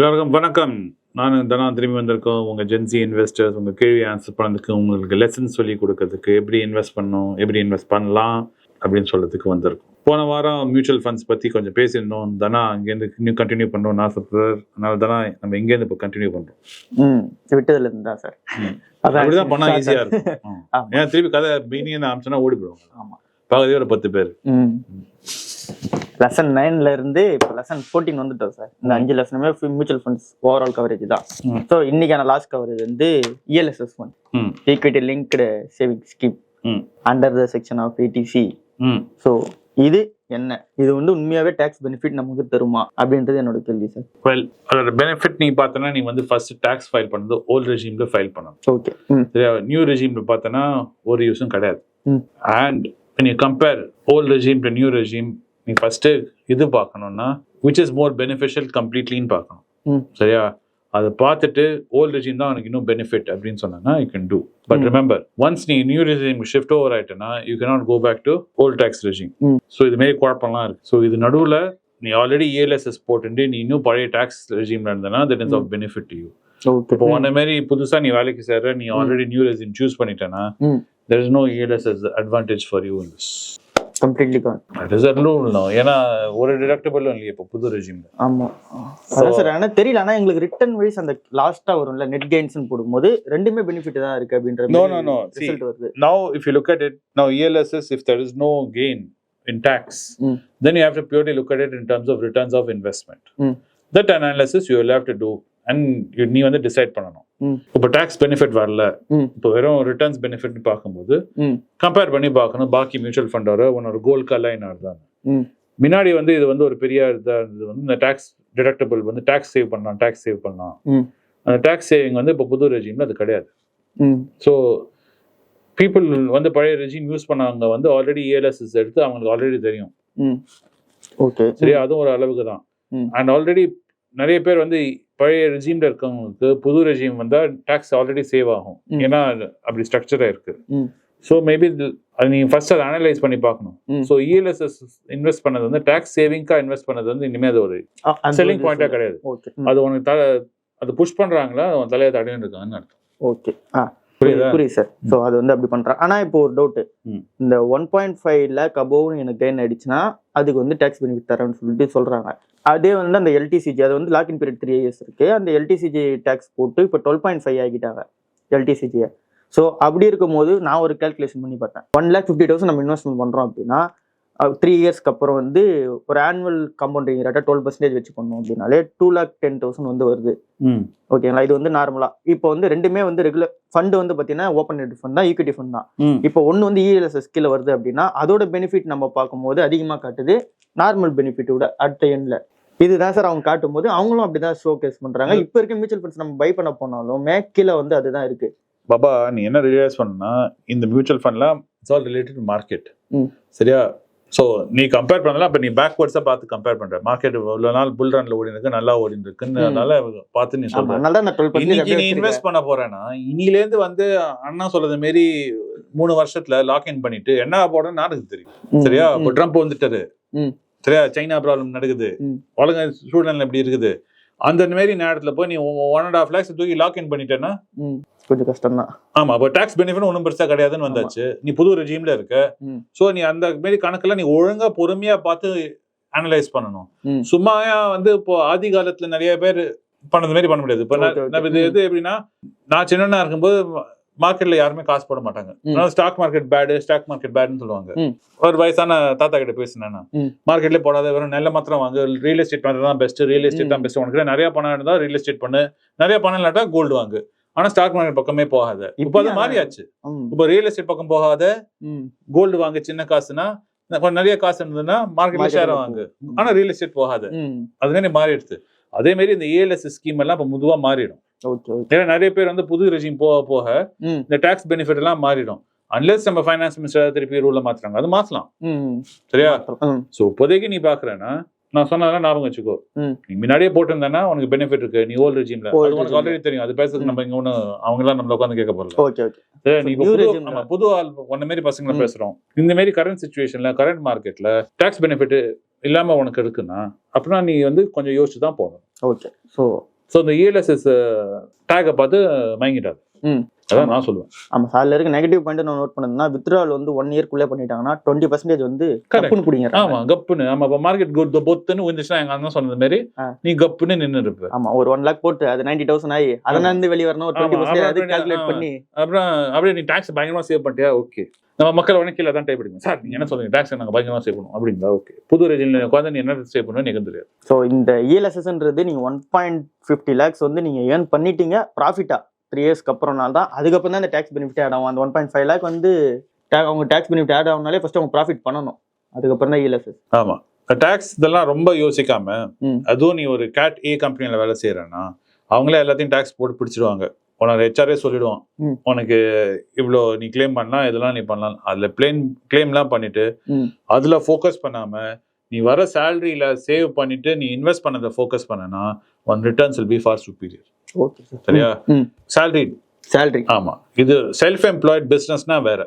எல்லாருக்கும் வணக்கம். நான் தனா திரும்பி வந்திருக்கோம். உங்கள் ஜென்சி இன்வெஸ்டர்ஸ் உங்கள் கேள்வி ஆன்சர் பண்ணதுக்கு உங்களுக்கு லெசன்ஸ் சொல்லி கொடுக்கறதுக்கு எப்படி இன்வெஸ்ட் பண்ணணும் எப்படி இன்வெஸ்ட் பண்ணலாம் அப்படின்னு சொல்றதுக்கு வந்திருக்கோம். போன வாரம் மியூச்சுவல் ஃபண்ட்ஸ் பற்றி கொஞ்சம் பேசியிருந்தோம். தனா அங்கேருந்து இன்னும் கண்டினியூ பண்ணோம் நான் சொல்கிறார் அதனால தானா நம்ம எங்கேருந்து இப்போ கண்டினியூ பண்ணுறோம் ம் விட்டதுல இருந்து தான் சார். அப்படிதான் பண்ணால் ஈஸியாக இருக்கும். ஏன்னா திருப்பி கதை பிகினிங் ஆரம்பிச்சோன்னா ஓடி போயிடுவாங்க ஆமா. பகுதி ஒரு பத்து பேர். லெசன் நைன்ல இருந்து இப்போ லெசன் ஃபோர்டீன் வந்துட்டோம் சார் இந்த அஞ்சு லெசனுமே மியூச்சுவல் ஃபண்ட்ஸ் ஓவரால் கவரேஜ் தான். ஸோ இன்னைக்கான லாஸ்ட் கவரேஜ் வந்து ELSS fund equity linked saving scheme under the section of eighty C so இது என்ன? இது வந்து உண்மையாவே டேக்ஸ் பெனிஃபிட் நமக்கு தருமா? அப்படின்றது என்னோட கேள்வி சார் வெல் அதோட பெனிஃபிட் நீ பார்த்தனா நீ வந்து ஃபர்ஸ்ட் டாக்ஸ் ஃபைல் பண்ணது ஓல்ட் ரெஜிம்ல ஃபைல் பண்ணணும். ஓகே நியூ ரெஜிம்ல பார்த்தனா ஒரு யூஸும் கிடையாது. அண்ட் நீ compare old regime to new regime நீ ஃபர்ஸ்ட் இது பார்க்கணும்னா விச் இஸ் மோர் பெனிஃபிஷியல் கம்ப்ளீட்லின்னு பார்க்கணும். சரியா? அதை பார்த்துட்டு ஓல்ட் ரெஜிம் தான் உனக்கு இன்னும் பெனிஃபிட் அப்படின்னு சொன்னா you can do but. Remember once நீ new regime shift over ஆயிட்டனா you cannot go back to old tax regime. So இது மாரி குழப்பம்லாம் இருக்கு. ஸோ இது நடுவில் நீ ஆல்ரெடி ஏஎல்எஸ்எஸ் போட்டுட்டு நீ இன்னும் பழைய டாக்ஸ் ரெஜிம்ல இருந்தனா that is of benefit to you இப்போ உன்ன மாதிரி புதுசா நீ வேலைக்கு சேர்ற நீ ஆல்ரெடி நியூ ரெசிம் சூஸ் பண்ணிட்டேன்னா. There is no ELS advantage for you in this completely Khan ஏன்னா ஒரு டிடக்டபிளும் இல்லையே இப்போ புது ரெஜிம்ல ஆமா அதான் சார் ஆனா தெரியல ஆனா எங்களுக்கு ரிட்டர்ன் வைஸ் அந்த லாஸ்டா வரும்ல நெட் கெயின்ஸ் போடும்போது ரெண்டுமே பெனிஃபிட் தான் இருக்கு அப்படின்ற no, no. See, ரிசல்ட் வருது now if you look at it now ELSS if there is no gain in tax Mm. then you have to purely look at it in terms of returns of investment Mm. that analysis you will have to do you நீ வந்து decide பண்ணணும். இப்போ tax benefit வரல. இப்போ வெறும் returns benefit பார்க்கும்போது compare பண்ணி பார்க்கணும். பாக்கி மியூச்சுவல் ஃபண்டோட உன்னோட கோல்க்கு அலைன் ஆகுதான் ம். முன்னாடி வந்து இது வந்து ஒரு பெரிய இதா இருந்தது வந்து இந்த டாக்ஸ் டிடக்டபிள் வந்து டாக்ஸ் சேவ் பண்ணலாம் டாக்ஸ் சேவ் பண்ணலாம். அந்த டாக்ஸ் சேவிங் வந்து இப்போ புது ரெஜிம்ல அது கிடையாது. ஸோ பீப்புள் வந்து பழைய ரெஜிம் யூஸ் பண்ணவங்க வந்து ஆல்ரெடி ஏஎல்எஸ்எஸ் எடுத்து அவங்களுக்கு ஆல்ரெடி தெரியும். ஓகே. சரியா? அதுவும் ஒரு அளவுக்கு தான். அண்ட் ஆல்ரெடி நிறைய பேர் வந்து பழைய ரெஜிம்ல இருக்கவங்களுக்கு புது ரெஜிம் வந்தா டாக்ஸ் ஆல்ரெடி சேவ் ஆகும். ஏன்னா அப்படி ஸ்ட்ரக்சரா இருக்கு. ம். ஸோ மேபி அது நீங்க ஃபர்ஸ்ட் அதை அனலைஸ் பண்ணி பார்க்கணும். ஸோ இஎல்எஸ்எஸ் இன்வெஸ்ட் பண்ணது வந்து டாக்ஸ் சேவிங்கா இன்வெஸ்ட் பண்ணது வந்து இனிமே அது ஒரு செல்லிங் பாயிண்டா கிடையாது. அது உனக்கு தலை அது புஷ் பண்றாங்களா அது உன் தலையை தடையும் இருக்காங்கன்னு அர்த்தம். ஓகே ஆ. புரியுதா? சார் ஸோ அது வந்து அப்படி பண்றேன் ஆனா இப்போ ஒரு டவுட் ம். இந்த one point five lakh above எனக்கு கெயின் ஆயிடுச்சுன்னா அதுக்கு வந்து டேக்ஸ் பெனிஃபிட் தரேன்னு சொல்லிட்டு சொல்றாங்க. அதே வந்து அந்த எல்டிசிஜி அது வந்து லாக்இன் பீரியட் த்ரீ இயர்ஸ் இருக்கு. அந்த எல்டிசிஜி டேக்ஸ் போட்டு இப்போ டுவெல் பாயிண்ட் ஃபைவ் ஆகிட்டாங்க எல்டிசிஜியை ஸோ அப்படி இருக்கும்போது நான் ஒரு கால்குலேஷன் பண்ணி பார்த்தேன். ஒன் லேக் ஃபிஃப்டி தௌசண்ட் நம்ம இன்வெஸ்ட்மெண்ட் பண்றோம் அப்படின்னா த்ரீ இயர்ஸ்க்கு அப்புறம் வந்து ஒரு ஆனுவல் கம்பவுண்டிங் ரேட்டை டுவெல் பர்சன்டேஜ் வச்சு பண்ணோம் அப்படின்னாலே டூ லேக் டென் தௌசண்ட் வந்து வருது. ம். ஓகேங்களா இது வந்து நார்மலா இப்போ வந்து ரெண்டுமே வந்து ரெகுலர் ஃபண்ட் வந்து பாத்தீங்கன்னா ஓப்பன் ரேட் ஃபண்ட் தான் ஈக்விட்டி ஃபண்ட் தான். இப்போ ஒன்று வந்து E இஎல்எஸ்எஸ் கீழே வருது அப்படின்னா அதோட பெனிஃபிட் நம்ம பார்க்கும்போது அதிகமாக காட்டுது நார்மல் பெனிஃபிட்டோட அட் எண்ட்ல இதுதான் சார் அவங்க காட்டும்போது அவங்களும் அப்படிதான் ஷோ கேஸ் பண்றாங்க இப்போ இருக்க மியூச்சுவல் ஃபண்ட்ஸ் நம்ம பை பண்ண போனாலும் மேக்கில வந்து அதுதான் இருக்கு. பாபா நீ என்ன ரியலைஸ் பண்ணா இந்த மியூச்சுவல் ஃபண்ட்லாம் இட்ஸ் ஆல் ரிலேட்டட் மார்க்கெட். சரியா? ஸோ நீ கம்பேர் பண்ணலாம் அப்போ நீ பேக்வர்ட்ஸாக பார்த்து கம்பேர் பண்ற. மார்க்கெட் இவ்வளோ நாள் புல் ரன்ல ஓடி இருக்கு நல்லா ஓடி இருக்குன்னு. அதனால பார்த்து நீ சொல்ற. இன்னைக்கு நீ இன்வெஸ்ட் பண்ண போறேன்னா இன்னிலேருந்து வந்து அண்ணா சொல்றது மாரி மூணு வருஷத்துல லாக் இன் பண்ணிட்டு என்ன போடணும்னு எனக்கு தெரியும். சரியா? இப்போ ட்ரம்ப் வந்துட்டாரு. சரியா? சைனா ப்ராப்ளம் நடக்குது. உலக சூழ்நிலை இப்படி இருக்குது? அந்த மாரி நேரத்துல போய் நீ ஒன் அண்ட் ஹாஃப் லேக்ஸ் தூக்கி லாக் இன் பண்ணிட்டேன்னா? கொஞ்சம் கஷ்டம் தான் ஆமா அப்போ டாக்ஸ் பெனிஃபிட் ஒன்றும் பெருசா கிடையாதுன்னு வந்தாச்சு. நீ புது ரெஜிம்ல இருக்க. சோ நீ அந்த மாரி கணக்குல நீ ஒழுங்கா பொறுமையா பார்த்து அனலைஸ் பண்ணணும். சும்மாயா வந்து இப்போ ஆதி காலத்துல நிறைய பேர் பண்ணது மாதிரி பண்ண முடியாது. இப்போ இது எப்படின்னா நான் சின்னனா இருக்கும்போது மார்க்கெட்ல யாருமே காசு போட மாட்டாங்க. ம். Stock market bad stock market பேடுன்னு சொல்லுவாங்க. ஒரு வயசான தாத்தா கிட்ட பேசினேன்னா. மார்க்கெட்ல போடாத வெறும் நெல்ல மாத்திரம் வாங்க. ரியல் எஸ்டேட் பண்றது தான் பெஸ்ட் ரியல் எஸ்டேட் தான். பெஸ்ட் உனக்கு நிறைய பணம் இருந்தா ரியல் எஸ்டேட் பண்ணு. நிறைய பணம் இல்லாட்டா கோல்டு வாங்கு. ஆனா ஸ்டாக் மார்க்கெட் பக்கமே போகாத. இப்போ அது? மாறியாச்சு. இப்போ ரியல் எஸ்டேட் பக்கம் போகாத. கோல்டு வாங்க சின்ன காசுனா நிறைய காசு இருந்ததுன்னா மார்க்கெட்ல ஷேர் வாங்கு. ஆனா ரியல் எஸ்டேட் போகாத. அதுவே மாறிடுது அதே மாதிரி இந்த ஏஎல்எஸ் ஸ்கீம் எல்லாம் இப்போ முதுவா மாறிடும். ஏன்னா நிறைய பேர் வந்து புது ரெஜிம் போக போக இந்த டாக்ஸ் பெனிஃபிட் எல்லாம் மாறிடும். அன்லெஸ் நம்ம ஃபைனான்ஸ் மினிஸ்டர் திருப்பி ரூல்ல மாத்துறாங்க அது மாத்தலாம். சரியா? சோ இப்போதைக்கு நீ பாக்குறேன்னா நான் சொன்னதெல்லாம் ஞாபகம் வச்சுக்கோ. நீ முன்னாடியே போட்டிருந்தேன்னா உனக்கு பெனிஃபிட் இருக்கு. நீ ஓல்டு ரெஜிம்ல அது உனக்கு. ஆல்ரெடி தெரியும். அது பேசுறதுக்கு. நம்ம இங்க ஒண்ணு அவங்க எல்லாம் நம்மள உட்காந்து கேட்க போறல ஓகே ஓகே நீ. நம்ம புது ஆள் ஒன்ன மாதிரி பசங்களை. பேசுறோம். இந்த மாதிரி கரண்ட் சுச்சுவேஷன்ல கரண்ட் மார்க்கெட்ல டாக்ஸ் பெனிஃபிட் இல்லாம உனக்கு இருக்குன்னா அப்படின்னா நீ வந்து கொஞ்சம் யோசிச்சு தான் போகணும். ஓகே ஸோ ஸோ இந்த இஎல்எஸ்எஸ் டேக்கை பார்த்து மயங்கிட்டார் ம் அதான் நான் சொல்லுவேன். ஆமா சார்ல இருக்க நெகட்டிவ் பாயிண்ட் நான் நோட் பண்ணதுன்னா வித்ட்ரால் வந்து ஒன் இயர்க்குள்ளே பண்ணிட்டாங்கன்னா டுவெண்ட்டி பர்சன்டேஜ் வந்து கப்புன்னு பிடிங்கிறாங்க ஆமா கப்புன்னு. ஆமா இப்போ மார்க்கெட் குட் பொத்துன்னு விழுந்துச்சுன்னா எங்க அண்ணன் சொன்னது மாதிரி. நீ கப்புன்னு நின்று இருப்ப ஆமா ஒரு ஒன் லேக் போட்டு அது நைன்டி தௌசண்ட் ஆகி அதனால இருந்து வெளியே வரணும் ஒரு டுவெண்ட்டி பர்சன்டேஜ் அது கால்குலேட். பண்ணி. அப்புறம் அப்படியே நீ டாக்ஸ் பயங்கரமா சேவ் பண்ணிட்டியா? ஓகே நம்ம மக்கள் உடனே கீழே தான் டைப் பண்ணுங்க சார் நீங்க என்ன சொல்றீங்க? டாக்ஸ் நாங்க பயங்கரமா சேவ் பண்ணுவோம். அப்படிங்களா ஓகே புது ரெஜினில் உட்காந்து நீ என்ன சேவ் பண்ணுவோம் எனக்கு தெரியாது. ஸோ இந்த E இஎல்எஸ்எஸ்ன்றது நீங்க ஒன் பாயிண்ட் ஃபிஃப்டி லேக்ஸ் வந்து நீங்க ஏர்ன் பண்ணிட்டீங்க ப்ராஃபிட்டா த்ரீ இயர்ஸ்க்கு அப்புறம்னால தான் அதுக்கப்புறம் தான் இந்த டேக்ஸ் பெனிஃபிட் ஆட் ஆகும். அந்த ஒன் பாயிண்ட் ஃபைவ் லேக் வந்து அவங்க டேக்ஸ் பெனிஃபிட் ஆட் ஆகுனாலே ஃபர்ஸ்ட் அவங்க ப்ராஃபிட் பண்ணணும். அதுக்கப்புறம் தான் இஎல்எஸ்எஸ் ஆமா. டாக்ஸ் இதெல்லாம் ரொம்ப யோசிக்காம. அதுவும் நீ ஒரு கேட் ஏ கம்பெனில வேலை செய்யறேன்னா அவங்களே எல்லாத்தையும் டாக்ஸ் போட்டு பிடிச்சிடுவாங்க. உனக்கு ஹெச்ஆர்ஏ சொல்லிடுவான். உனக்கு இவ்வளோ நீ க்ளைம் பண்ணலாம் இதெல்லாம் நீ பண்ணலாம். அதுல பிளேன் கிளைம்லாம் பண்ணிட்டு. அதுல ஃபோக்கஸ் பண்ணாம நீ வர சேலரியில சேவ் பண்ணிட்டு நீ இன்வெஸ்ட் பண்ணதை ஃபோக்கஸ் பண்ணனா one returns will be far superior okay sir சரியா? சேலரி சேலரி ஆமா. இது செல்ஃப் எம்ப்ளாய்ட் பிசினஸ்னா வேற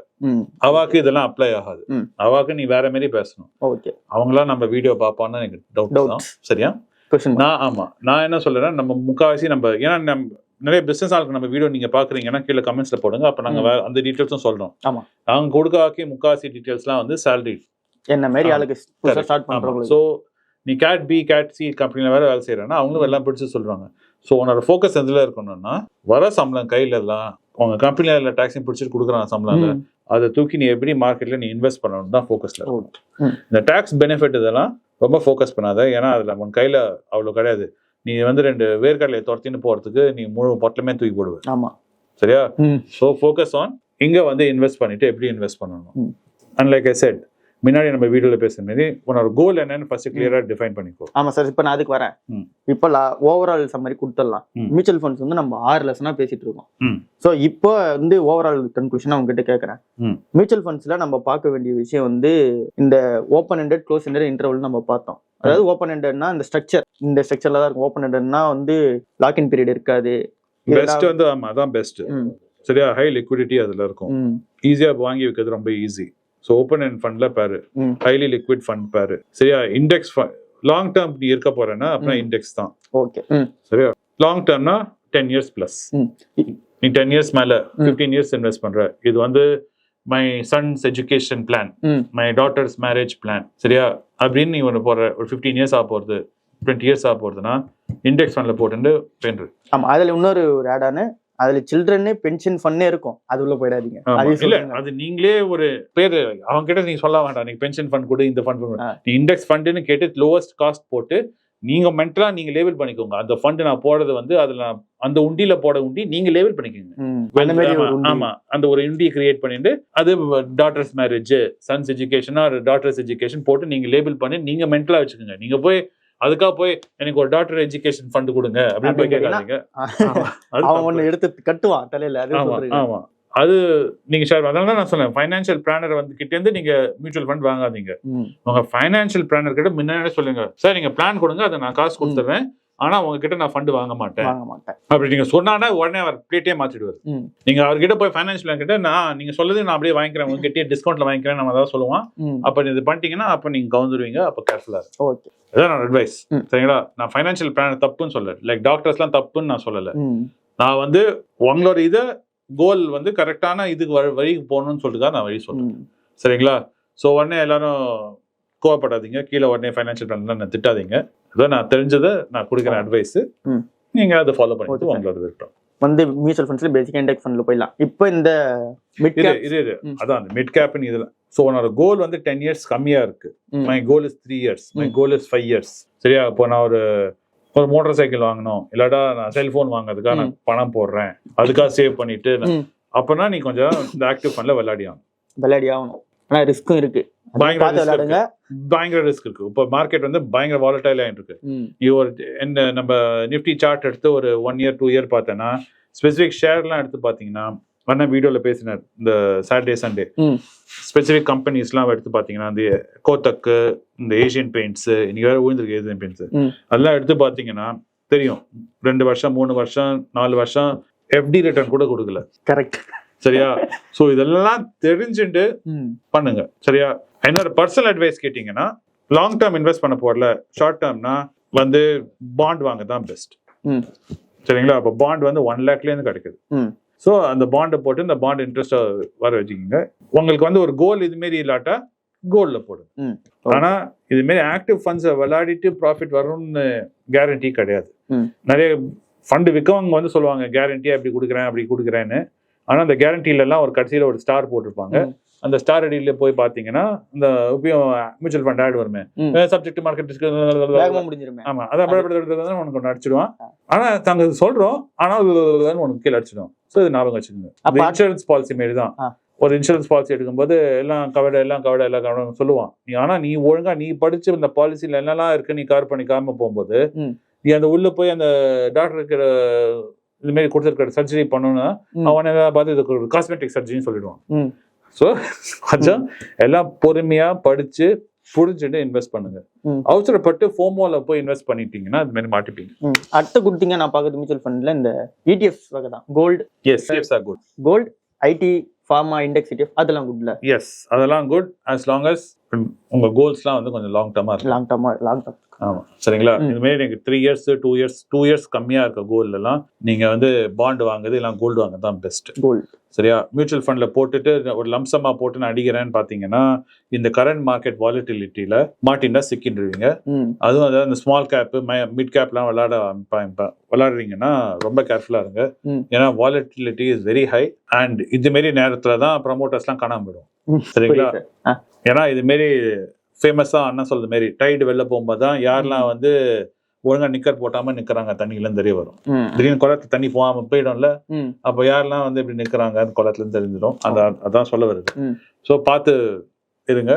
அவாக்கு இதெல்லாம் அப்ளை ஆகாது. அவாக்கு நீ வேற மாதிரி பேசணும். ஓகே அவங்களாம் நம்ம வீடியோ பார்ப்பான்னு எனக்கு டவுட். தான். சரியா? நான் ஆமா. நான் என்ன சொல்றேன் நம்ம முக்காவாசி நம்ம ஏன்னா நம்ம நிறைய பிசினஸ் ஆளுக்கு நம்ம வீடியோ நீங்க பாக்குறீங்கன்னா கீழே கமெண்ட்ஸ்ல போடுங்க. அப்ப நாங்க அந்த டீடைல்ஸும் சொல்றோம். ஆமா. நாங்க கொடுக்காக்கி முக்காவாசி டீடைல்ஸ்லாம் வந்து சேலரி என்ன மாதிரி. ஆளுக்கு. ஸ்டார்ட் பண்றவங்களுக்கு. ஸோ நீ கேட் பி கேட் சி கம்பெனில வேற வேலை செய்யறேன்னா அவங்களும் எல்லாம் பிடிச்சு சொல்றாங்க ஸோ உன்னோட ஃபோக்கஸ் எதுல இருக்கணும்னா வர சம்பளம் கையில எல்லாம் உங்க கம்பெனில எல்லா டாக்ஸையும் பிடிச்சிட்டு கொடுக்குறாங்க சம்பளம். அதை தூக்கி நீ எப்படி மார்க்கெட்ல நீ இன்வெஸ்ட் பண்ணணும் தான் ஃபோக்கஸ்ல. இந்த டாக்ஸ் பெனிஃபிட் இதெல்லாம் ரொம்ப ஃபோக்கஸ் பண்ணாத. ஏன்னா அதுல உன் கையில அவ்வளவு கிடையாது. நீ வந்து ரெண்டு வேர்க்கடலையை துரத்தின்னு போறதுக்கு நீ முழு பொட்டலமே தூக்கி போடுவ ஆமா. சரியா? ஸோ ஃபோக்கஸ் ஆன் இங்க வந்து இன்வெஸ்ட் பண்ணிட்டு எப்படி இன்வெஸ்ட் பண்ணணும். அண்ட் லைக் ஐ செட் முன்னாடி நம்ம வீடியோல பேசுற மாதிரி உன்னோட கோல் என்னன்னு ஃபர்ஸ்ட் கிளியரா டிஃபைன் பண்ணிக்கோ. ஆமா சார் இப்போ நான் அதுக்கு வரேன். இப்போ ஓவரால் சம்மரி கொடுத்துடலாம். மியூச்சுவல் ஃபண்ட்ஸ் வந்து நம்ம ஆறு லெசனா பேசிட்டு இருக்கோம். ஸோ இப்போ வந்து ஓவரால் கன்க்ளூஷன் அவங்க கிட்ட கேட்கறேன். மியூச்சுவல் ஃபண்ட்ஸ்ல நம்ம பார்க்க வேண்டிய விஷயம் வந்து இந்த open ended close ended interval நம்ம பார்த்தோம். அதாவது ஓப்பன் ஹெண்டட்னா இந்த ஸ்ட்ரக்சர் இந்த ஸ்ட்ரக்சர்ல தான் இருக்கும். ஓப்பன் ஹெண்டட்னா வந்து லாக்இன் பீரியட் இருக்காது. பெஸ்ட் வந்து ஆமா அதான் பெஸ்ட். சரியா? ஹை லிக்விடிட்டி அதுல இருக்கும். ம், ஈஸியா வாங்கி வைக்கிறது ரொம்ப ஈஸி ஸோ ஓப்பன் அண்ட் ஃபண்ட்ல பாரு. ஹைலி லிக்விட் ஃபண்ட் பாரு. சரியா? இண்டெக்ஸ் லாங் டேர்ம் நீ இருக்க போறேன்னா அப்புறம். இண்டெக்ஸ் தான். ஓகே சரியா? லாங் டேர்ம்னா டென் இயர்ஸ் பிளஸ். நீ டென் இயர்ஸ் மேல. ஃபிஃப்டீன் இயர்ஸ் இன்வெஸ்ட் பண்ற. இது வந்து மை சன்ஸ் எஜுகேஷன் பிளான் ம். டாட்டர்ஸ் மேரேஜ் பிளான் சரியா? அப்படின்னு நீ ஒன்று போற ஒரு ஃபிஃப்டீன் இயர்ஸ் ஆக போறது டுவெண்ட்டி இயர்ஸ் ஆக போறதுன்னா இண்டெக்ஸ் ஃபண்ட்ல போட்டு பென்று ஆமா அதுல இன்னொரு ஒரு ஆடானு அதுல சில்ட்ரன் பென்ஷன் ஃபன்னே இருக்கும். அது உள்ள போயிடாதீங்க. இல்ல. அது நீங்களே ஒரு பேரு அவங்க கிட்ட நீ சொல்ல வேண்டாம். நீ பென்ஷன் ஃபண்ட் கொடு இந்த ஃபண்ட். நீ இண்டெக்ஸ் ஃபண்டுன்னு கேட்டு லோவஸ்ட் காஸ்ட் போட்டு நீங்க மென்டலா நீங்க லேபிள் பண்ணிக்கோங்க. அந்த ஃபண்ட் நான் போடுறது வந்து அதுல அந்த உண்டியில போட உண்டி நீங்க லேபிள் பண்ணிக்கோங்க. ஆமா, ஒரு உண்டி. ஆமா. அந்த ஒரு இண்டியை கிரியேட் பண்ணிட்டு அது daughter's marriage son's education daughter's education போட்டு நீங்க லேபிள் பண்ணி நீங்க மென்டலா வச்சுக்கோங்க. நீங்க போய் அதுக்காக போய் எனக்கு ஒரு டாக்டர் எஜுகேஷன் ஃபண்ட் கொடுங்க அப்படின்னு போய் கேட்காதீங்க. அவன். ஒண்ணு எடுத்து கட்டுவான் தலையில அது ஆமா அது நீங்க ஷேர் அதனால தான் நான் சொன்னேன் ஃபைனான்சியல் பிளானர் வந்து கிட்ட இருந்து நீங்க மியூச்சுவல் ஃபண்ட் வாங்காதீங்க. உங்க ஃபைனான்சியல் பிளானர் கிட்ட முன்னாடியே சொல்லுங்க. சார் நீங்க பிளான் கொடுங்க அதை நான் காசு கொடுத்துறேன். ஆனா உங்ககிட்ட நான் ஃபண்ட் வாங்க மாட்டேன். வாங்க மாட்டேன். அப்படி நீங்க சொன்னானா உடனே அவர் பிளேட்டே மாத்திடுவார். நீங்க அவர்கிட்ட போய் ஃபைனான்சியல் கிட்ட நான் நீங்க சொல்லுது நான் அப்படியே வாங்கிக்கிறேன். உங்ககிட்டயே டிஸ்கவுண்ட்ல வாங்கிக்கிறேன் நம்ம அதான் சொல்லுவான் ம், அப்ப இது பண்ணிட்டீங்கன்னா அப்ப நீங்க கவுந்துருவீங்க அப்ப கேர்ஃபுல்லா ஓகே. அதான் நான் அட்வைஸ். சரிங்களா? நான் ஃபைனான்சியல் பிளான் தப்புன்னு சொல்லல. லைக் டாக்டர்ஸ்லாம் தப்புன்னு நான் சொல்லல. நான் வந்து உங்களோட இதை கோல் வந்து கரெக்டான இதுக்கு வழி வழிக்கு போகணும்னு சொல்லிட்டு தான் நான் வழி சொல்றேன். சரிங்களா? ஸோ உடனே எல்லாரும் கோவப்படாதீங்க. கீழே உடனே ஃபைனான்சியல் பிளான்லாம் நான் திட்டாதீங்க. ஏதோ நான் தெரிஞ்சதை நான் கொடுக்குறேன் அட்வைஸ் ம். நீங்க அதை ஃபாலோ பண்ணிட்டு. உங்களோட விருப்பம். வந்து மியூச்சுவல் ஃபண்ட்ஸ்ல பேசிக் இண்டெக்ஸ் ஃபண்ட்ல போயிடலாம். இப்போ இந்த மிட் இது இது. அதான் அந்த மிட் கேப்னு இதுல. ஸோ உன்னோட கோல் வந்து டென் இயர்ஸ் கம்மியா இருக்கு. My. Goal is three years my. Goal is five years சரியா? இப்போ நான் ஒரு ஒரு மோட்டார் சைக்கிள் வாங்கணும். இல்லாட்டா நான் செல்போன் வாங்குறதுக்காக நான் பணம் போடுறேன். அதுக்காக சேவ் பண்ணிட்டு. அப்பனா நீ கொஞ்சம் இந்த ஆக்டிவ் ஃபண்ட்ல விளையாடி ஆகணும் விளையாடி ஆகணும் ஆனா ரிஸ்க்கும் இருக்கு. பயங்கர பயங்கர ரிஸ்க் இருக்கு. இப்போ மார்க்கெட் வந்து பயங்கர வாலடைல் ஆயிட்டு இருக்கு. ஒரு என்ன நம்ம நிஃப்டி சார்ட் எடுத்து ஒரு ஒன் இயர் டூ இயர் பார்த்தேன்னா ஸ்பெசிஃபிக் ஷேர்லாம் எடுத்து பார்த்தீங்கன்னா அண்ணா வீடியோவில் பேசினார் இந்த சாட்டர்டே சண்டே. ஸ்பெசிஃபிக் கம்பெனிஸ்லாம் எடுத்து பார்த்தீங்கன்னா இந்த கோத்தக்கு இந்த ஏஷியன் பெயிண்ட்ஸ் இன்னைக்கு வேற விழுந்திருக்கு ஏசியன் பெயிண்ட்ஸ். அதெல்லாம் எடுத்து பார்த்தீங்கன்னா தெரியும். ரெண்டு வருஷம் மூணு வருஷம் நாலு வருஷம் எஃப்டி ரிட்டர்ன் கூட கொடுக்கல. கரெக்ட் சரியா? ஸோ இதெல்லாம் தெரிஞ்சுட்டு பண்ணுங்க. சரியா? என்னோட பர்சனல் அட்வைஸ் கேட்டிங்கன்னா லாங் டேர்ம் இன்வெஸ்ட் பண்ண போறல ஷார்ட் டேர்ம்னா வந்து பாண்ட் வாங்க தான் பெஸ்ட் சரிங்களா? அப்போ பாண்ட் வந்து ஒன் லேக்லேருந்து கிடைக்குது. ஸோ அந்த பாண்டை போட்டு இந்த பாண்ட் இன்ட்ரெஸ்ட்டை வர வச்சுக்கோங்க. உங்களுக்கு வந்து ஒரு கோல் இதுமாரி இல்லாட்டா கோல்டில் போடுங்க. ம். ஆனா இதுமாரி ஆக்டிவ் ஃபண்ட்ஸை விளையாடிட்டு ப்ராஃபிட் வரும்னு கேரண்டி கிடையாது. நிறைய ஃபண்டு விற்கவங்க வந்து சொல்லுவாங்க கேரண்டியா அப்படி கொடுக்குறேன் அப்படி கொடுக்குறேன்னு. ஆனா அந்த கேரண்டில எல்லாம் ஒரு கடைசியில ஒரு ஸ்டார் போட்டிருப்பாங்க. அந்த ஸ்டார் அடியில போய் பாத்தீங்கன்னா இந்த இப்பயும் மியூச்சுவல் ஃபண்ட் ஆட் வருமே. சப்ஜெக்ட் மார்க்கெட் முடிஞ்சிருமே. ஆமா அதான் உனக்கு ஒன்று அடிச்சிடுவான். ஆனா தாங்க சொல்றோம் ஆனா உனக்கு கீழே அடிச்சிடும். ஸோ இது ஞாபகம் வச்சுக்கோங்க. இந்த இன்சூரன்ஸ் பாலிசி மாரி தான். ஒரு இன்சூரன்ஸ் பாலிசி எடுக்கும்போது எல்லாம் கவடை எல்லாம் கவடை எல்லாம் கவடை சொல்லுவான். நீ ஆனா நீ ஒழுங்கா நீ படிச்சு இந்த பாலிசில என்னெல்லாம் இருக்கு நீ கவர் பண்ணிக்காம போகும்போது ம். நீ அந்த உள்ள போய் அந்த டாக்டர் இருக்கிற இது மாதிரி கொடுத்துருக்கிற சர்ஜரி பண்ணணும்னா. அவன் ஏதாவது பார்த்து இதுக்கு காஸ்மெட்டிக் சர்ஜரின்னு சொல்லிடுவான். ஸோ கொஞ்சம் எல்லாம் பொறுமையா படிச்சு புரிஞ்சுட்டு இன்வெஸ்ட் பண்ணுங்க. அவசரப்பட்டு ஃபோமோல போய் இன்வெஸ்ட் பண்ணிட்டீங்கன்னா அது மாதிரி மாட்டிப்பீங்க. அடுத்த குட்டிங்க நான் பார்க்கறது மியூச்சுவல் ஃபண்ட்ல இந்த E ETF வகை தான் gold yes yes are good gold IT pharma index ETF அதெல்லாம் குட்ல எஸ் அதெல்லாம் குட் as long as உங்க கோல்ஸ்லாம் வந்து கொஞ்சம் லாங் டர்மா இருக்கு லாங் டர்மா லாங் டர்ம் ஆமா. சரிங்களா? மாதிரி நீங்க three years two years two years கம்மியா இருக்க கோல்ல எல்லாம் நீங்க வந்து பாண்ட் வாங்குறது இல்லை கோல்டு வாங்க தான் பெஸ்ட் கோல்டு சரியா? மியூச்சுவல் ஃபண்ட்ல போட்டுட்டு ஒரு லம்சமா போட்டு நான் அடிக்கிறேன்னு பாத்தீங்கன்னா இந்த கரண்ட் மார்க்கெட் வாலிட்டிலிட்டியில மாட்டின்டா சிக்கின்றுவீங்க. அதுவும் அதாவது இந்த ஸ்மால் கேப் மிட் கேப்லாம் ஆரம்பிப்பா- இப்ப விளையாடுறீங்கன்னா ரொம்ப கேர்ஃபுல்லா இருங்க. ஏன்னா volatility is very high and இது மாரி நேரத்துல தான் ப்ரமோட்டர்ஸ்லாம் காணாம போயிடும். சரிங்களா? ஏன்னா இது மாரி ஃபேமஸா அண்ணன் சொல்ற மாரி டைடு வெளில போகும்போது தான் யாரெல்லாம் வந்து ஒழுங்கா நிக்கர் போட்டாம நிக்கிறாங்க தண்ணியில தெரிய வரும். திடீர்னு குளத்துல தண்ணி போகாம போயிடும்ல அப்ப யாரெல்லாம் வந்து இப்படி நிக்கிறாங்க அந்த குளத்துல இருந்து தெரிஞ்சிடும். அந்த அதான் சொல்ல வருது. ஸோ பார்த்து இருங்க.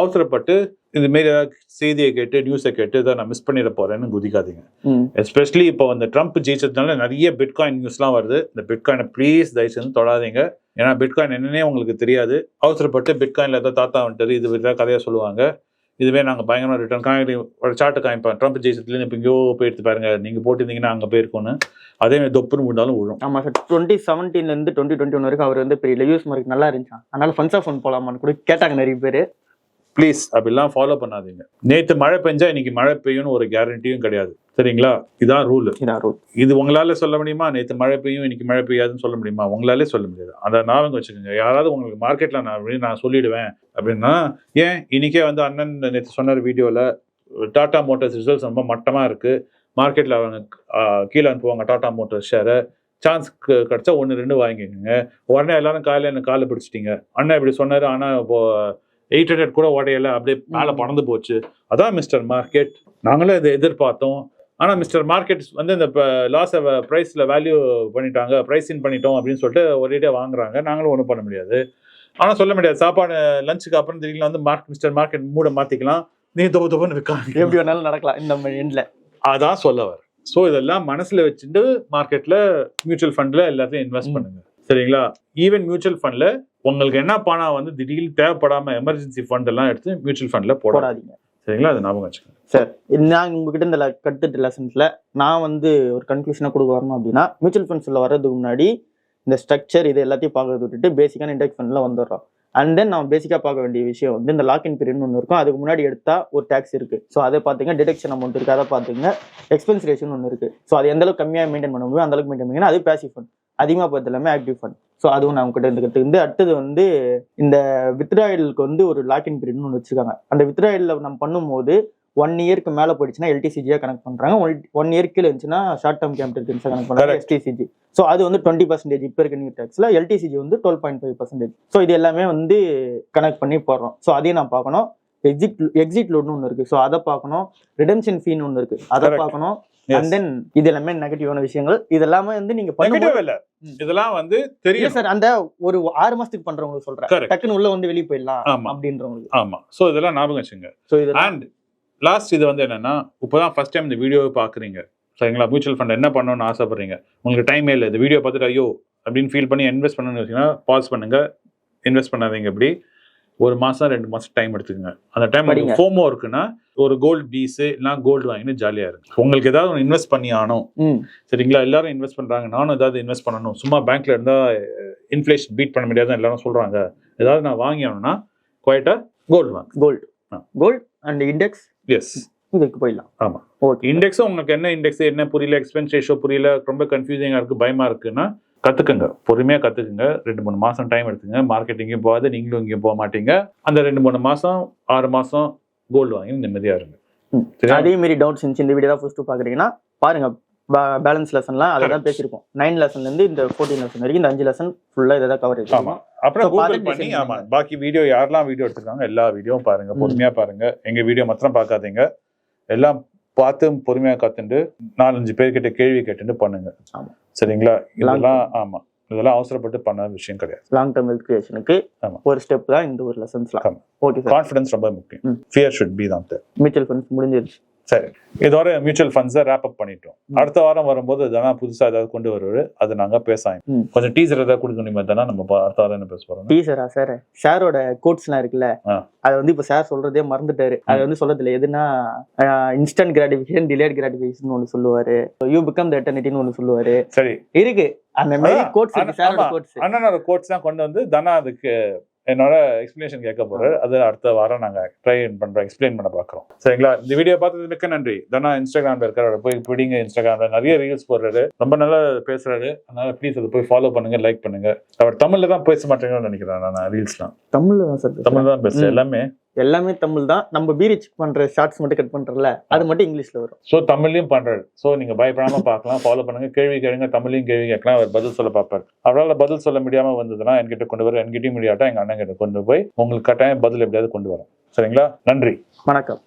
அவசரப்பட்டு இது மாரி ஏதாவது செய்தியை கேட்டு நியூஸை கேட்டு இதை நான் மிஸ் பண்ணிட போறேன்னு குதிக்காதீங்க. எஸ்பெஷலி இப்போ அந்த ட்ரம்ப் ஜெயிச்சதுனால நிறைய பிட்காயின் நியூஸ்லாம் வருது. இந்த பிட்காயினை ப்ளீஸ் தயவு செஞ்சு தொடாதீங்க. ஏன்னா பிட்காயின் என்னன்னே உங்களுக்கு தெரியாது. அவசரப்பட்டு பிட்காயின்ல ஏதோ தாத்தா வந்துட்டு இது ஏதாவது கதையா சொல்லுவாங்க. இதுவே நாங்கள் பயங்கரமாக ரிட்டர்ன் காய் ஒரு சார்ட்டு காமிப்பேன் ட்ரம்ப் ஜெயிச்சதுலேருந்து இப்போ எங்கேயோ போய் எடுத்து பாருங்க. நீங்கள் போட்டிருந்தீங்கன்னா அங்கே போயிருக்கோன்னு அதே மாதிரி தொப்புன்னு விழுந்தாலும் விழும். ஆமாம் சார் டுவெண்ட்டி செவன்டீன்லேருந்து டுவெண்ட்டி டுவெண்ட்டி ஒன் வரைக்கும் அவர் வந்து பெரிய யூஸ் மார்க் நல்லா இருந்துச்சான் அதனால ஃபன்ஸ் ஆஃப் ஃபன் போலாமான்னு கூட கேட்டாங்க நிறைய பேர். ப்ளீஸ் அப்படிலாம் ஃபாலோ பண்ணாதீங்க. நேற்று மழை பெஞ்சா இன்னைக்கு மழை பெய்யும்னு ஒரு கேரண்டியும் கிடையாது. சரிங்களா? இதான் ரூல் இது உங்களால சொல்ல முடியுமா? நேற்று மழை பெய்யும் இன்னைக்கு மழை பெய்யாதுன்னு சொல்ல முடியுமா? உங்களாலே சொல்ல முடியாது. அதை ஞாபகம் வச்சுக்கோங்க. யாராவது உங்களுக்கு மார்க்கெட்ல நான் நான் சொல்லிடுவேன் அப்படின்னா ஏன்? இன்னைக்கே வந்து அண்ணன் நேற்று சொன்னார் வீடியோல டாடா மோட்டார்ஸ் ரிசல்ட்ஸ் ரொம்ப மட்டமா இருக்கு. மார்க்கெட்ல அவங்க கீழே அனுப்புவாங்க டாடா மோட்டார்ஸ் ஷேரை சான்ஸ் கிடைச்சா ஒன்று ரெண்டு வாங்கிக்கோங்க. உடனே எல்லாரும் காலையில் எனக்கு காலை பிடிச்சிட்டீங்க? அண்ணன் இப்படி சொன்னாரு. ஆனா இப்போ எயிட் ஹண்ட்ரட் கூட உடையல அப்படியே மேலே. பறந்து போச்சு. அதான் மிஸ்டர் மார்க்கெட் நாங்களும் இதை எதிர்பார்த்தோம். ஆனா மிஸ்டர் மார்க்கெட் வந்து இந்த லாஸ் ப்ரைஸ்ல வேல்யூ பண்ணிட்டாங்க. ப்ரைஸ் இன் பண்ணிட்டோம் அப்படின்னு சொல்லிட்டு ஒரேடியா வாங்குறாங்க. நாங்களும் ஒன்றும் பண்ண முடியாது. ஆனா சொல்ல முடியாது. சாப்பாடு லஞ்சுக்கு அப்புறம் திடீர்னு வந்து மார்க் மிஸ்டர் மார்க்கெட் மூட மாத்திக்கலாம். நீ தொப்பு தொப்புன்னு விற்காங்க எப்படி வேணாலும் நடக்கலாம். இந்த எண்ட்ல அதான் சொல்ல வர ஸோ இதெல்லாம் மனசுல வச்சுட்டு மார்க்கெட்ல மியூச்சுவல் ஃபண்ட்ல எல்லாத்தையும் இன்வெஸ்ட். பண்ணுங்க. சரிங்களா? ஈவன் மியூச்சுவல் ஃபண்ட்ல உங்களுக்கு என்ன பணம் வந்து திடீர்னு தேவைப்படாம எமர்ஜென்சி ஃபண்ட் எல்லாம் எடுத்து மியூச்சுவல் ஃபண்ட்ல போட போடாதீங்க. சரிங்களா? அது ஞாபகம் வச்சுக்கோங்க. சார் நான் உங்ககிட்ட இந்த கத்துட்டு லெசன்ஸ்ல நான் வந்து ஒரு கன்க்ளூஷனா கொடுக்க வரணும் அப்படின்னா மியூச்சுவல் ஃபண்ட்ஸ்ல வர்றதுக்கு முன்னாடி இந்த ஸ்ட்ரக்சர் இது எல்லாத்தையும் பார்க்கறது விட்டுட்டு பேசிக்கான இண்டெக்ஸ் ஃபண்ட்ல வந்துடுறோம். அண்ட் தென் நம்ம பேசிக்கா பார்க்க வேண்டிய விஷயம் வந்து இந்த லாக்இன் பீரியட்னு ஒன்று இருக்கும். அதுக்கு முன்னாடி எடுத்தா ஒரு டேக்ஸ் இருக்கு. ஸோ அதை பார்த்துங்க. டிடெக்ஷன் அமௌண்ட் இருக்கு. அதை பார்த்துங்க. எக்ஸ்பென்ஸ் ரேஷன் ஒன்று இருக்கு. ஸோ அது எந்த அளவுக்கு கம்மியாக மெயின்டைன் பண்ண முடியும் அந்த அளவுக்கு மெயின்டைன் பண்ணிங்கன்னா அது பேசிவ் ஃபண்ட் அதிகமாக பார்த்து எல்லாமே ஆக்டிவ் ஃபண்ட் ஸோ அதுவும் நான் உங்ககிட்ட இருந்து கற்றுக்கிட்டு அடுத்தது வந்து இந்த வித்ராயலுக்கு வந்து ஒரு லாக்இன் பீரியட்னு ஒன்று வச்சிருக்காங்க. அந்த வித்ராயலில் நம்ம பண்ணும்போது ஒன் இயர்க்கு மேலே போயிடுச்சுன்னா எல்டிசிஜியாக கனெக்ட் பண்ணுறாங்க ஒன் இயர்க்கு இருந்துச்சுன்னா ஷார்ட் டேர்ம் கேபிட்டல் கெயின்ஸாக கனெக்ட் பண்ணுறாங்க. எஸ்டிசிஜி ஸோ அது வந்து டுவெண்ட்டி பர்சன்டேஜ் இப்போ இருக்க நியூ டேக்ஸில் எல்டிசிஜி வந்து twelve point five percentage so இது எல்லாமே வந்து கனெக்ட் பண்ணி போடுறோம். ஸோ அதையும் நான் பார்க்கணும். எக்ஸிட் எக்ஸிட் லோட்னு ஒன்று இருக்குது ஸோ அதை பார்க்கணும். ரிடம்ஷன் ஃபீன்னு ஒன்று இருக்குது அதை. பார்க்கணும். அண்ட் தென் இது எல்லாமே நெகட்டிவான விஷயங்கள். இது எல்லாமே வந்து நீங்க நெகட்டிவ் இல்ல. இதெல்லாம் வந்து தெரியும். சார் அந்த ஒரு ஆறு மாசத்துக்கு பண்றவங்களுக்கு சொல்றேன். டக்குன்னு உள்ள வந்து வெளியே போயிடலாம். அப்படின்றவங்களுக்கு. ஆமா. சோ இதெல்லாம் ஞாபகம் வச்சுங்க. ஸோ இது அண்ட் லாஸ்ட் இது வந்து என்னன்னா இப்போதான் ஃபர்ஸ்ட் டைம் இந்த வீடியோவை பாக்குறீங்க. சரிங்களா? மியூச்சுவல் ஃபண்ட் என்ன பண்ணணும்னு ஆசைப்படுறீங்க? உங்களுக்கு டைமே இல்லை. இந்த வீடியோ பார்த்துட்டு ஐயோ அப்படின்னு ஃபீல் பண்ணி இன்வெஸ்ட் பண்ணணும்னு வச்சீங்கன்னா பாஸ் பண்ணுங்க. இன்வெஸ்ட் பண்ணாதீங்க இப்படி. ஒரு மாசம் ரெண்டு மாசம் டைம் எடுத்துக்கங்க. அந்த டைம் படிங்க. ஃபோமோ இருக்குன்னா ஒரு கோல்டு பீஸ் இல்லைனா கோல்டு வாங்கிட்டு ஜாலியா இருக்கு உங்களுக்கு ஏதாவது ஒன்று இன்வெஸ்ட் பண்ணி ஆகணும். ம். சரிங்களா? எல்லாரும் இன்வெஸ்ட் பண்றாங்க. நானும் ஏதாவது இன்வெஸ்ட் பண்ணணும். சும்மா பேங்க்ல இருந்தா இன்ஃப்ளேஷன் பீட் பண்ண முடியாதுன்னு எல்லாரும் சொல்றாங்க. ஏதாவது நான் வாங்கி ஆகணும்னா குவைட்டா கோல்டு வாங்க. Gold. Gold and index yes இதுக்கு போயிடலாம். ஆமா. ஓகே இண்டெக்ஸும் உங்களுக்கு என்ன இண்டெக்ஸ் என்ன புரியல? எக்ஸ்பென்ஸ் ரேஷியோ புரியல? ரொம்ப கன்ஃபியூசிங்கா இருக்கு பயமா இருக்குன்னா கத்துக்குங்க. பொறுமையா கத்துக்குங்க. ரெண்டு மூணு மாசம் டைம் எடுத்துங்க. மார்க்கெட்டிங்கும் போகாது நீங்களும் இங்கேயும் போக மாட்டீங்க. அந்த ரெண்டு மூணு மாசம் ஆறு மாசம் கோல்டு வாங்கி நிம்மதியா இருங்க? அதே மாதிரி டவுட்ஸ் இருந்துச்சு. இந்த வீடியோ தான் ஃபர்ஸ்ட் பாக்குறீங்கன்னா பாருங்க. பேலன்ஸ் லெசன்லாம் அதை தான் பேசியிருக்கோம் நைன் லெசன்ல இருந்து இந்த ஃபோர்டீன் லெசன் வரைக்கும் இந்த அஞ்சு லெசன் ஃபுல்லா இதை தான் கவர் ஆமா. அப்புறம் கூகுள் பண்ணி decide ஆமா. பண்ணுங்க. பாக்கி வீடியோ யாரெல்லாம் வீடியோ எடுத்திருக்காங்க எல்லா வீடியோவும் பாருங்க. ம். பொறுமையா பாருங்க. எங்க வீடியோ மாத்திரம் பார்க்காதீங்க. எல்லாம் பார்த்து பொறுமையா கத்துண்டு நாலஞ்சு பேர்கிட்ட கேள்வி கேட்டுட்டு பண்ணுங்க. சரிங்களா இதெல்லாம் ஆமா இதெல்லாம் அவசரப்பட்டு பண்ண விஷயம் கிடையாது லாங் டேர்ம் வெல்த் கிரியேஷனுக்கு. ஒரு ஸ்டெப் தான் இந்த ஒரு லெசன்ஸ்லாம். ஓகே கான்ஃபிடன்ஸ் ரொம்ப முக்கியம். ஃபியர் ஷுட் பி தான். மியூச்சுவல் ஃபண்ட்ஸ் முடிஞ்சிருச்சு சரி. இதோட மியூச்சுவல் ஃபண்ட்ஸை ரேப் அப் பண்ணிட்டோம். அடுத்த வாரம் வரும்போது இதெல்லாம் புதுசா ஏதாவது கொண்டு வருவாரு அது நாங்க பேசாங்க ம். கொஞ்சம் டீசர் ஏதாவது கொடுக்கணுமே தானே நம்ம அடுத்த வாரம் என்ன பேச போறோம் டீசரா சார் ஷேரோட கோட்ஸ்லாம் இருக்குல்ல. அதை வந்து இப்போ சார் சொல்றதே மறந்துட்டாரு. அதை வந்து சொல்லதில்ல. எதுனா இன்ஸ்டன்ட் கிராட்டிஃபிகேஷன் டிலேட் கிராட்டிஃபிகேஷன் ஒன்று சொல்லுவாரு. யூ பிகம் த எட்டர்னிட்டின்னு ஒன்று சொல்லுவாரு. சரி. இருக்கு. அந்த மாதிரி கோட்ஸ் சாரோட. கோட்ஸ் அண்ணனோட கோட்ஸ் தான் கொண்டு வந்து தனா அதுக்கு என்னோட எக்ஸ்பிளேஷன் கேட்க போறாரு. அது அடுத்த வாரம் நாங்க ட்ரை பண்றோம் எக்ஸ்பிளைன் பண்ண பாக்குறோம் சரிங்களா? இந்த வீடியோ பார்த்தது மிக்க நன்றி. தனா இன்ஸ்டாகிராம்ல இருக்கிற போய் பிடிங்க இன்ஸ்டாகிராம்ல நிறைய ரீல்ஸ் போடுறாரு. ரொம்ப நல்லா பேசுறாரு. அதனால ப்ளீஸ் அதை போய் ஃபாலோ பண்ணுங்க லைக் பண்ணுங்க. அவர் தமிழ்ல தான் பேச மாட்டேங்கன்னு நினைக்கிறேன் நான் ரீல்ஸ்லாம் தமிழ்ல தான் சார் தமிழ் தான் பேசுறேன். எல்லாமே எல்லாமே தமிழ் தான். நம்ம பீரிச் பண்ற ஷார்ட்ஸ் மட்டும் கட் பண்றோம்ல அது மட்டும் இங்கிலீஷ்ல வரும். ஸோ தமிழ்லையும் பண்றாரு. ஸோ நீங்க பயப்படாம பார்க்கலாம். ஃபாலோ பண்ணுங்க. கேள்வி கேளுங்க. தமிழையும் கேள்வி கேட்கலாம். அவர் பதில் சொல்ல பார்ப்பார். அவரால் பதில் சொல்ல முடியாம வந்ததுன்னா என்கிட்ட கொண்டு வர என்கிட்டயும் முடியாட்டா எங்க அண்ணன் கிட்ட கொண்டு போய் உங்களுக்கு கட்டாயம் பதில் எப்படியாவது கொண்டு வரோம் சரிங்களா? நன்றி. வணக்கம்.